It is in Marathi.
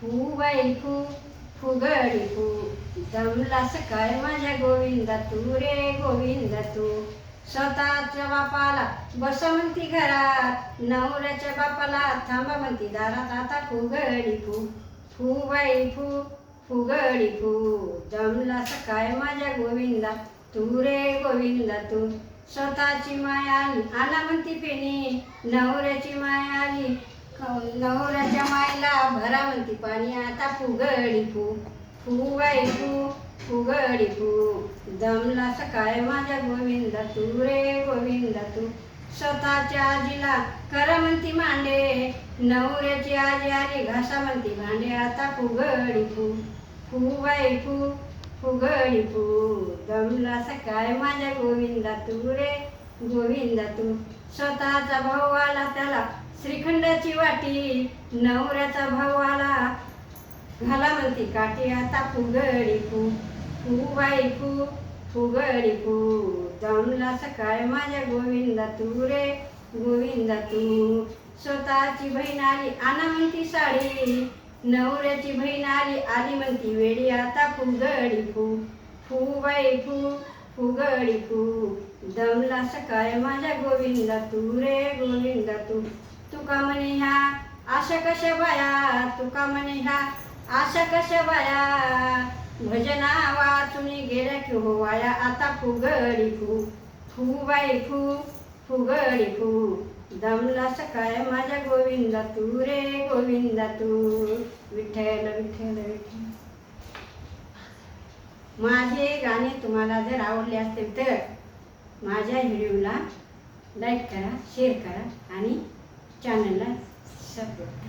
फू बैल फू फुगडी फू जमला सकाळ माझ्या गोविंदा तू रे गोविंदा तू. स्वतःच्या बापाला बस म्हणती घरात. नवऱ्याच्या बापाला थांबा म्हणती दारात आता फुगडी फू फू बैल फू फुगडी फू जमला काय माझ्या गोविंदा तू रे गोविंदा तू. स्वतःची माया आली आला म्हणती पेनी नवऱ्याची माया आली नवऱ्याच्या मायला भरा म्हणती पाणी. आता फुगडी फू फू फू फुगडी फू. दमला सकाळ माझ्या गोविंद तू रे गोविंद तू. स्वतःच्या आजीला करा म्हणती मांडे. नवऱ्याची आजी आली घासा म्हणती भांडे. आता फुगडी फू फू फू फुगडी फू. दमला सकाळ माझ्या गोविंदा तू रे गोविंदा तू. स्वतःचा भाऊ आला त्याला श्रीखंडाची वाटी नवऱ्याचा भाऊ आला. घाला म्हणती काठी आता फुगडी फू फू बाई फू फुगडी फू. दमला सकाळ माझ्या गोविंदा तू रे गोविंदा तू. स्वतःची बहीण आली आणा म्हणती साडी. नवऱ्याची बहीण आली आली म्हणती वेडी आता फुगडी फू फू बाई फू फुगडी फू. दमला सकाळ माझ्या गोविंदा तू रे गोविंदा तू. तुका म्हणे ह्या आशा कशा बाया? तुका म्हणे ह्या आशा कशा बाया? भजना वाचून गेल्या की हो वाया. आता फुगडी फू फू बाई फू फुगडी फू. दमला सकाळ माझ्या गोविंदा तू रे गोविंदा तू. विठ्ठल विठ्ठल विठ्ठल. माझे गाणे तुम्हाला जर आवडले असतील तर माझ्या व्हिडिओला लाईक करा शेअर करा आणि चॅनलला सबस्क्राईब करा